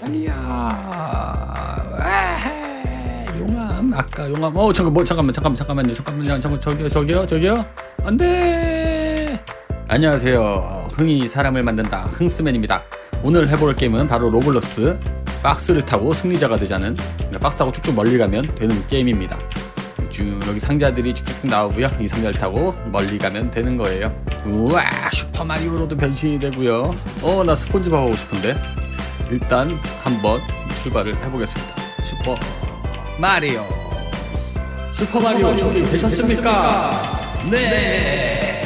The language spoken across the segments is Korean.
달려 에헤, 용암 아까 용암. 어 잠깐 뭐 잠깐만 잠깐만 잠깐만요. 잠깐만요. 잠깐 저기요 저기요 저기요. 안돼. 안녕하세요. 흥이 사람을 만든다. 흥스맨입니다. 오늘 해볼 게임은 바로 로블록스 박스를 타고 승리자가 되자는 박스하고 쭉쭉 멀리 가면 되는 게임입니다. 쭉 여기 상자들이 쭉쭉 나오고요. 이 상자를 타고 멀리 가면 되는 거예요. 우와 슈퍼마리오로도 변신이 되고요. 어 나 스폰지밥 하고 싶은데 일단 한번 출발을 해보겠습니다. 슈퍼 마리오. 슈퍼 마리오 준비되셨습니까? 네.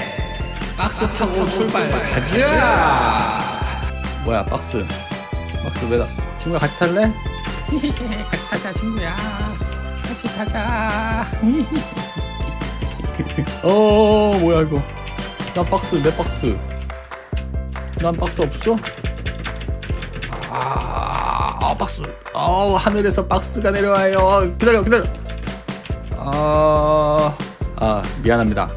박스 타고 출발. 가자. 뭐야 박스. 박스 왜다 친구야 같이 탈래? 같이 타자 친구야. 같이 타자. 어 뭐야 이거. 난 박스 내 박스. 난 박스 없어? 아, 박스 어 하늘에서 박스가 내려와요. 기다려 기다려. 아, 아 미안합니다.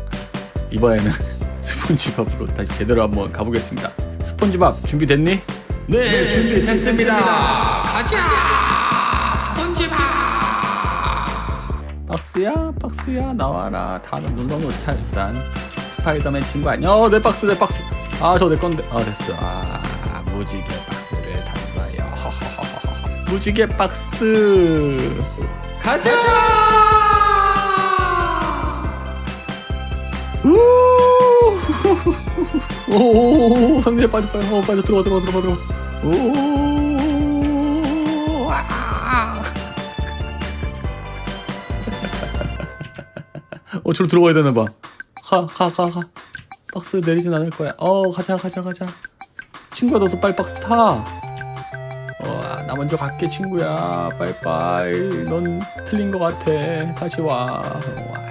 이번에는 스폰지밥으로 다시 제대로 한번 가보겠습니다. 스폰지밥 준비됐니? 네, 준비됐습니다. 가자! 스폰지밥! 박스야 박스야 나와라. 다는 눌러놓자 일단. 스파이더맨 친구 아니야? 어, 내 박스 내 박스. 아 저 내 건데. 아 됐어. 아 무지개 허허허허. 무지개 박스 가자 우 오, 상자에 빠져, 빠져, 어, 빠져, 들어가, 들어가, 들어가, 들어가. 오, 아. 어, 저로 들어가야 되나 봐. 가, 가, 가, 가. 박스 내리진 않을 거야. 어, 가자, 가자, 가자. 친구야, 너도 빨리 박스 타. 먼저 갈게, 친구야. 빠이빠이. 넌 틀린 것 같아. 다시 와. 와.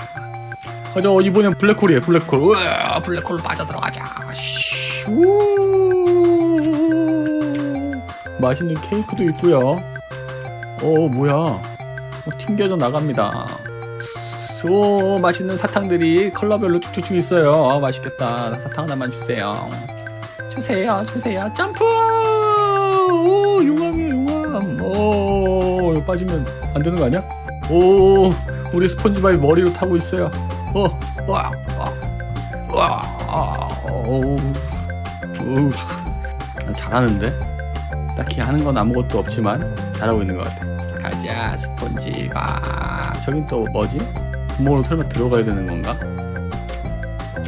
가자, 어, 이번엔 블랙홀이에요, 블랙홀. 우와, 블랙홀로 빠져들어가자. 맛있는 케이크도 있고요. 어, 뭐야. 어, 튕겨져 나갑니다. 오, 맛있는 사탕들이 컬러별로 쭉쭉쭉 있어요. 아, 맛있겠다. 사탕 하나만 주세요. 주세요, 주세요. 점프! 빠지면 안 되는 거 아니야? 오, 우리 스폰지밥이 머리로 타고 있어요. 어, 와, 와, 와, 아, 오, 오, 잘하는데? 딱히 하는 건 아무것도 없지만 잘하고 있는 것 같아. 가자, 스폰지밥. 저긴 또 뭐지? 구멍으로 설마 들어가야 되는 건가?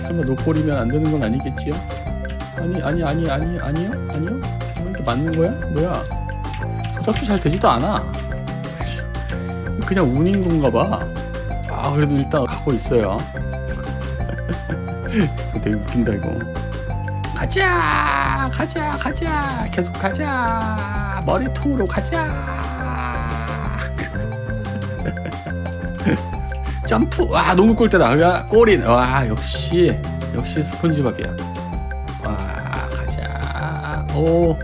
설마 노골이면 안 되는 건 아니겠지요? 아니, 아니, 아니, 아니, 아니요? 아니요? 뭐 이렇게 맞는 거야? 뭐야? 조작도 잘 되지도 않아. 그냥 운인 건가 봐. 아, 그래도 일단 가고 있어요. 이거 되게 웃긴다, 이거. 가자! 가자! 가자! 계속 가자! 머리통으로 가자! 점프! 와, 너무 꼴대다. 야, 꼬린. 와, 역시, 역시 스폰지밥이야. 와, 가자. 오,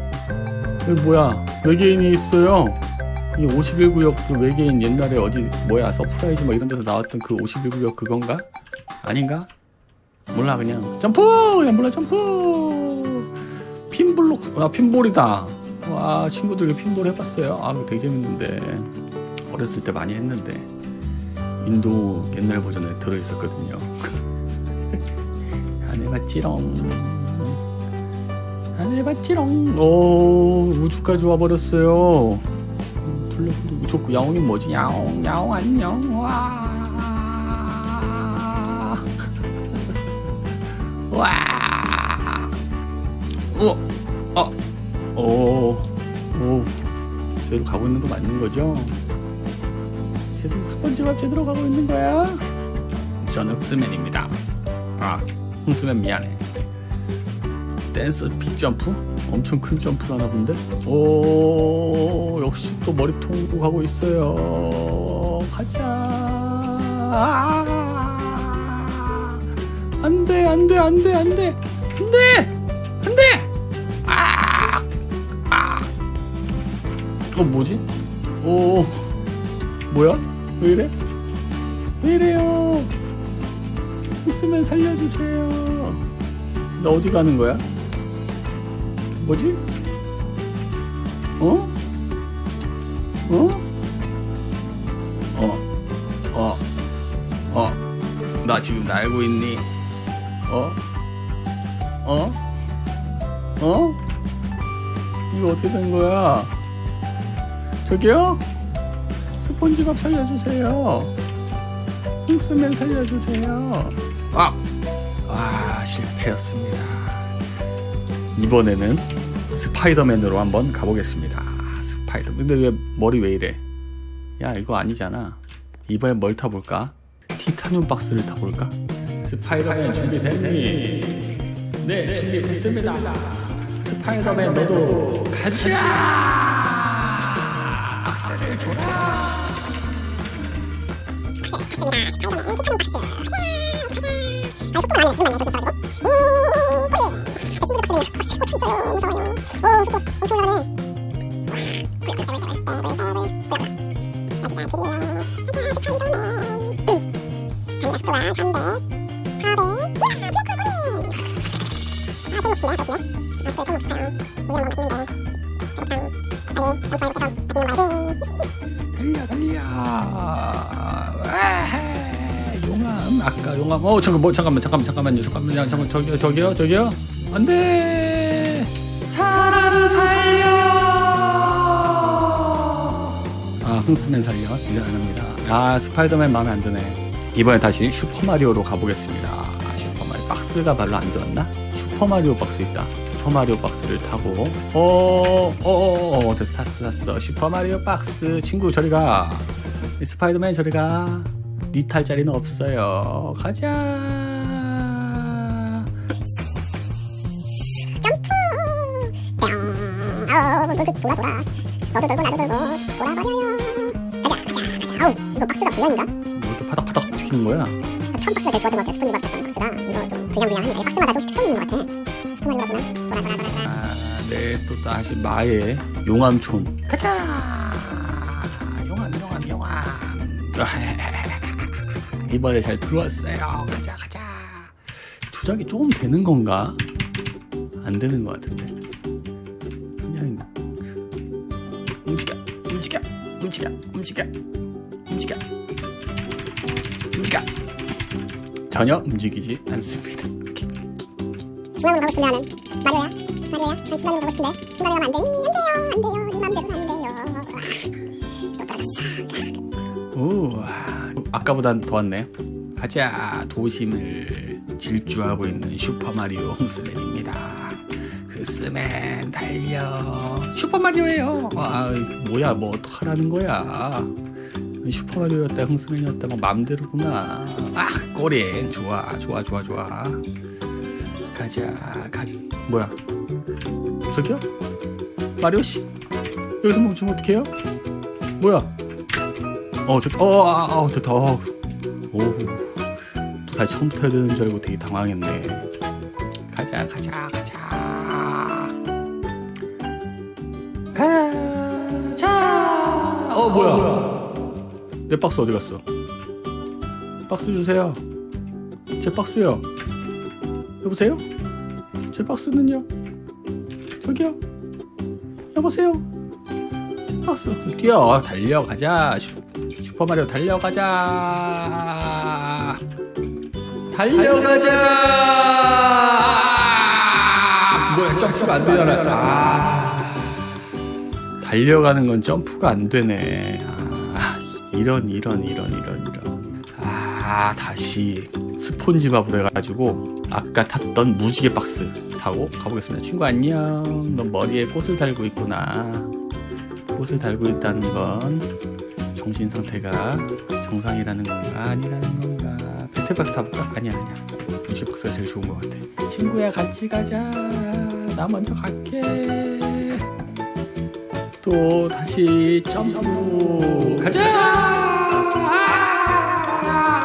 여기 뭐야. 외계인이 있어요. 이 51구역 그 외계인 옛날에 어디, 뭐야, 서프라이즈 뭐 이런 데서 나왔던 그 51구역 그건가? 아닌가? 몰라, 그냥. 점프! 그냥 몰라, 점프! 핀블록, 아, 핀볼이다. 와, 친구들 핀볼 해봤어요. 아, 되게 재밌는데. 어렸을 때 많이 했는데. 인도 옛날 버전에 들어있었거든요. 하늘봤지롱. 하늘봤지롱. 오, 우주까지 와버렸어요. 블랙홀도 좋고, 야옹이 뭐지? 야옹, 야옹, 안녕. 와. 와. 어, 어, 오, 오. 제대로 가고 있는 거 맞는 거죠? 제대로 스펀지밥 제대로 가고 있는 거야? 저는 흑스맨입니다. 아, 흑스맨 미안해. 댄스 빅점프? 엄청 큰 점프를 하나 본데? 오, 역시 또 머리통으로 가고 있어요. 가자. 아, 안 돼, 안 돼, 안 돼, 안 돼. 안 돼! 안 돼! 아! 아! 어, 뭐지? 오, 뭐야? 왜 이래? 왜 이래요? 있으면 살려주세요. 나 어디 가는 거야? 뭐지? 어? 어? 어, 어, 어, 나 지금 날고 있니? 어? 어? 어? 이거 어떻게 된 거야? 저기요? 스폰지밥 살려주세요. 킹스맨 살려주세요. 아! 아, 실패였습니다. 이번에는 스파이더맨으로 한번 가보겠습니다. 스파이더맨. 근데 왜 머리 왜 이래? 야, 이거 아니잖아. 이번엔 뭘 타볼까? 티타늄 박스를 타볼까? 스파이더맨 준비됐니? 네, 준비됐습니다. 스파이더맨 너도 가자! 박스를 줘라! 에헤, 용암 아까 용암. 어 잠깐 뭐 잠깐만 잠깐만 잠깐만요. 잠깐만요. 잠깐 저기요 저기요 저기요 안돼. 사람 살려. 아 흥스맨 살려. 미안합니다. 아 스파이더맨 마음에 안 드네. 이번에 다시 슈퍼마리오로 가보겠습니다. 아, 슈퍼마리오 박스가 별로 안 좋았나? 슈퍼마리오 박스 있다. 슈퍼마리오 박스를 타고. 어어어어 됐어 탔어 탔어. 슈퍼마리오 박스. 친구 저리 가. 스파이더맨 저리 가. 니탈 자리는 없어요. 가자 뿅 아우 돌아 돌아 너도 돌고 나도 돌고 돌아버려요 가자 가자 가자 아우 이거 박스가 불량인가? 뭐 이렇게 파닥파닥 튀는 거야 처음 박스가 제일 좋았던 것 같아 스폰지밥 같던 박스가 이거 좀 불량불량하니까 이 박스마다 조금씩 특성 있는 것 같아 슈퍼마리오가 돌아 돌아 돌아 돌아 아, 네, 또 다시 마의 용암촌. 가자! 용암, 용암, 용암. 이번에 잘 들어왔어요. 가자, 가자. 조작이 조금 되는 건가? 안 되는 것 같은데. 움직여, 움직여, 움직여, 움직여. 전혀 움직이지 않습니다. 중앙으로 가고 싶으면 마리오야 마리오야 난 중앙으로 가고 싶은데 중간에 가면 안 되니? 안 돼요 안 돼요 네 맘대로는 안 돼요 아, 또 떨어졌어 우와, 아까보단 더 왔네. 가자, 도심을 질주하고 있는 슈퍼마리오 홍스맨입니다. 흐스맨, 달려. 슈퍼마리오예요 아, 뭐야, 뭐 어떡하라는 거야. 슈퍼마리오였다, 홍스맨이었다, 뭐 맘대로구나. 아, 꼬린. 좋아, 좋아, 좋아, 좋아. 가자, 가자. 뭐야? 저기요? 마리오씨? 여기서 멈추면 어떡해요? 뭐야? 어, 됐다. 어, 아, 아, 됐다. 어. 오, 또 다시 처음부터 해야 되는 줄 알고 되게 당황했네. 가자, 가자, 가자. 가자. 어, 뭐야? 내 박스 어디 갔어? 박스 주세요. 제 박스요. 여보세요? 제 박스는요? 저기요? 여보세요? 박스 뛰어 달려가자 슈, 슈퍼마리오 달려가자 달려가자 아, 뭐야 점프가 안 되잖아 아, 달려가는 건 점프가 안 되네. 아, 이런 이런 이런 이런 이런. 아 다시 스폰지밥으로 해가지고 아까 탔던 무지개 박스 타고 가보겠습니다. 친구 안녕. 너 머리에 꽃을 달고 있구나. 꽃을 달고 있다는 건 정신 상태가 정상이라는 건가 아니라는 건가. 배틀박스 타볼까? 아니야 아니야. 무지개 박스가 제일 좋은 것 같아. 친구야 같이 가자. 나 먼저 갈게 또 다시 점프 가자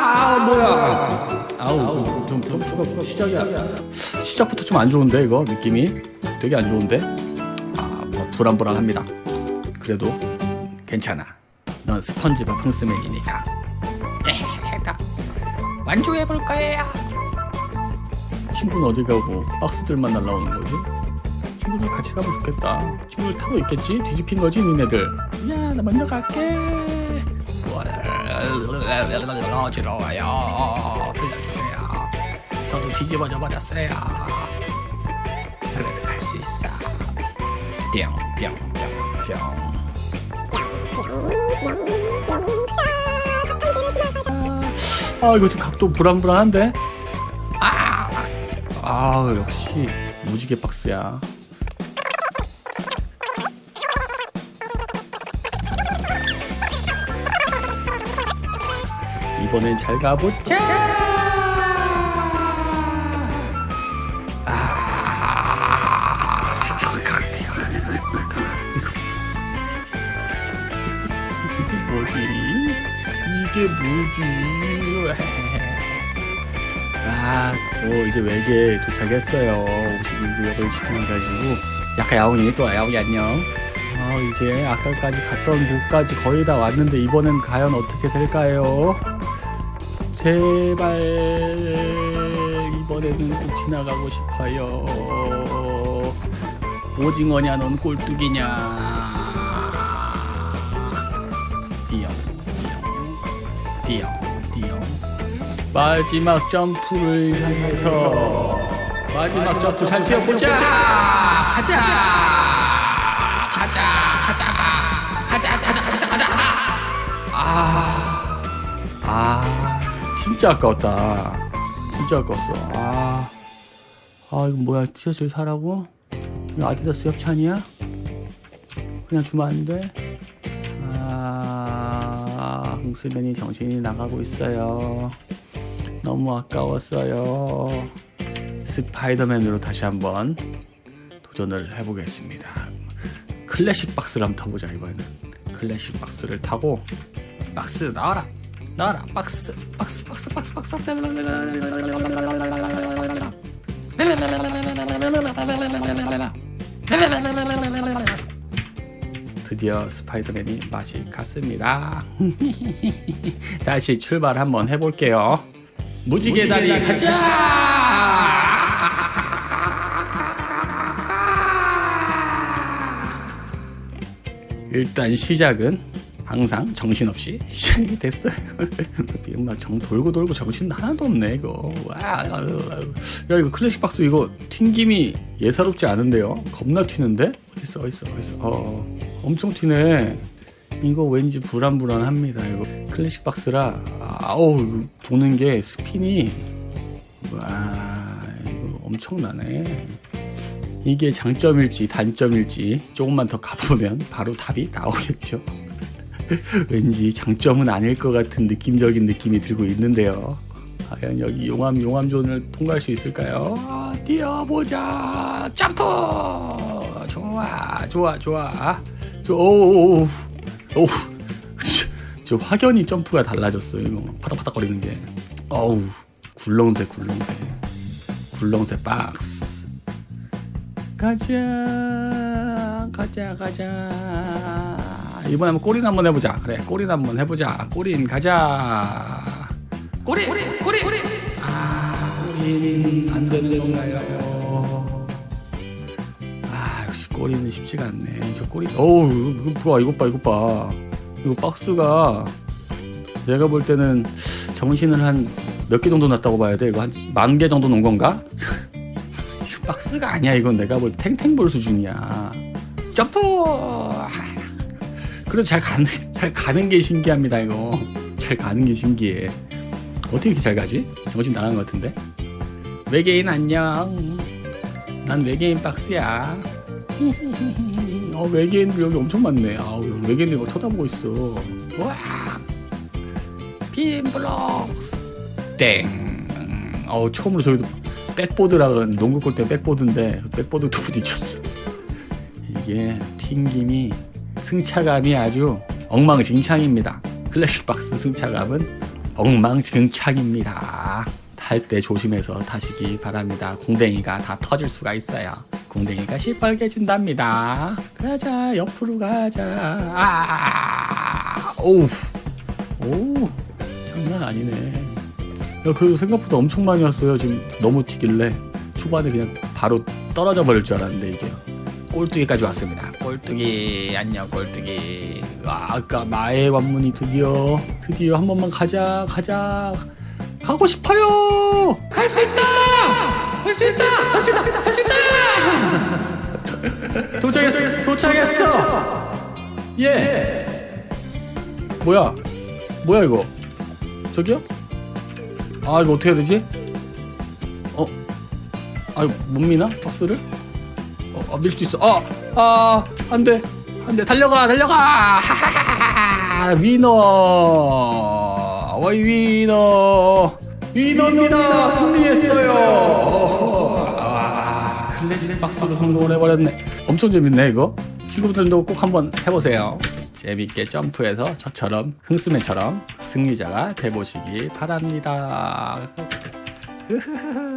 아 뭐야 아우 좀 점프가 시작이야 시작부터 좀 안 좋은데 이거 느낌이 되게 안 좋은데 아 뭐 불안불안합니다 그래도 괜찮아. 넌 스펀지밥 흥스맨이니까. 에헤헤다. 완주해볼 거예요. 친구는 어디 가고 박스들만 날라오는 거지? 친구들 같이 가면 좋겠다. 친구들 타고 있겠지? 뒤집힌 거지, 니네들. 야, 나 먼저 갈게. 어지러워요. 살려주세요. 저도 뒤집어져 버렸어요. 그래도 갈 수 있어. 뿅뿅뿅뿅 자 사탕기를 지나가자 아 이거 좀 각도 불안불안한데? 아, 아 역시 무지개 박스야. 이번엔 잘 가보자. 이게 뭐지? 이게 뭐지? 아, 또 이제 외계에 도착했어요. 51구역을 지나가지고. 약간 야옹이, 또 야옹이 안녕. 아, 이제 아까까지 갔던 곳까지 거의 다 왔는데 이번엔 과연 어떻게 될까요? 제발 이번에는 꼭 지나가고 싶어요. 오징어냐, 넌 꼴뚜기냐. 띠용, 띠용, 띠용. 마지막 점프를 향해서 마지막 점프 잘 뛰어보자. 가자. 가자. 가자. 가자. 가자. 가자. 가자. 아. 아. 진짜 아까웠다. 진짜 아까웠어. 아. 아, 이거 뭐야? 티셔츠를 사라고? 아디다스 협찬이야? 그냥 주면 안 돼? 아, 홍수맨이 정신이 나가고 있어요. 너무 아까웠어요. 스파이더맨으로 다시 한번 도전을 해보겠습니다. 클래식 박스를 한번 타보자 이번에는. 클래식 박스를 타고 박스 나와라 나와라 박스 박스 박스 박스 박스 드디어 스파이더맨이 맛이 갔습니다. 다시 출발 한번 해볼게요. 무지개 다리 가자! 일단 시작은 항상 정신없이 시작이 됐어요. 막정 돌고 돌고 정신 하나도 없네 이거. 와, 야 이거 클래식 박스 이거 튕김이 예사롭지 않은데요. 겁나 튀는데? 어딨어 어딨어 어딨어. 어, 엄청 튀네. 이거 왠지 불안불안합니다. 이거 클래식 박스라 아우 도는 게 스핀이 와 이거 엄청나네. 이게 장점일지 단점일지 조금만 더 가보면 바로 답이 나오겠죠. 왠지 장점은 아닐 것 같은 느낌적인 느낌이 들고 있는데요. 과연 여기 용암 용암존을 통과할 수 있을까요? 아, 뛰어보자. 점프. 좋아, 좋아, 좋아. 저, 오, 오, 오. 저, 저 확연히 점프가 달라졌어요. 이거 파닥파닥 거리는 게. 어우, 굴렁쇠, 굴렁쇠, 굴렁쇠 박스. 가자, 가자, 가자. 이번에 한번 꼬린 한번 해보자. 그래, 꼬린 한번 해보자. 꼬린 가자. 꼬린, 꼬린, 꼬린. 아, 꼬린 안 되는 건가요? 아, 역시 꼬리는 쉽지가 않네. 저 꼬리. 어우, 이거 봐, 이것 봐, 이것 봐. 이거 박스가 내가 볼 때는 정신을 한 몇 개 정도 났다고 봐야 돼. 이거 한 만 개 정도 놓은 건가? 이거 박스가 아니야. 이건 내가 볼 탱탱볼 수준이야. 점프! 그래도 잘 가는, 잘 가는 게 신기합니다, 이거. 잘 가는 게 신기해. 어떻게 이렇게 잘 가지? 정신 나간 것 같은데? 외계인 안녕. 난 외계인 박스야. 어, 외계인들 여기 엄청 많네. 아우, 외계인들 막 쳐다보고 있어. 와! 핀블록스. 땡. 어, 처음으로 저기도 백보드라는 농구 골대 백보드인데, 백보드도 부딪혔어. 이게 튕김이 승차감이 아주 엉망진창입니다. 클래식 박스 승차감은 엉망진창입니다. 탈 때 조심해서 타시기 바랍니다. 공댕이가 다 터질 수가 있어요. 공댕이가 시뻘개진답니다. 가자, 옆으로 가자. 아, 오우, 오, 장난 아니네. 야, 그래도 생각보다 엄청 많이 왔어요. 지금 너무 튀길래 초반에 그냥 바로 떨어져 버릴 줄 알았는데 이게 꼴뚜기까지 왔습니다. 꼴뚜기 안녕 꼴뚜기. 아, 아까 마의 관문이 드디어 드디어 한 번만 가자 가자. 가고 싶어요! 갈 수 있다! 할 수 있다! 할 수 있다! 할 수 있다! 도착했어 도착했어! 예! 뭐야? 뭐야 이거? 저기요? 아 이거 어떻게 해야 되지? 어? 아유 못 미나? 박스를 어, 아, 밀수 있어. 아, 아, 안 돼. 안 돼. 달려가, 달려가! 하하하하! 위너! 와이 위너! 위너입니다! 승리했어요! 아, 클래식 박스로 성공을 해버렸네. 엄청 재밌네, 이거. 친구들도 꼭 한번 해보세요. 재밌게 점프해서 저처럼, 흥스맨처럼 승리자가 돼보시기 바랍니다.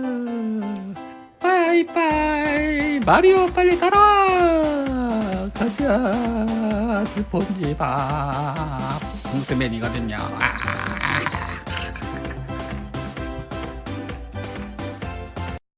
빠이빠이 마리오 빨리 따라와 가자 스폰지밥. 흥스맨이거든요 아.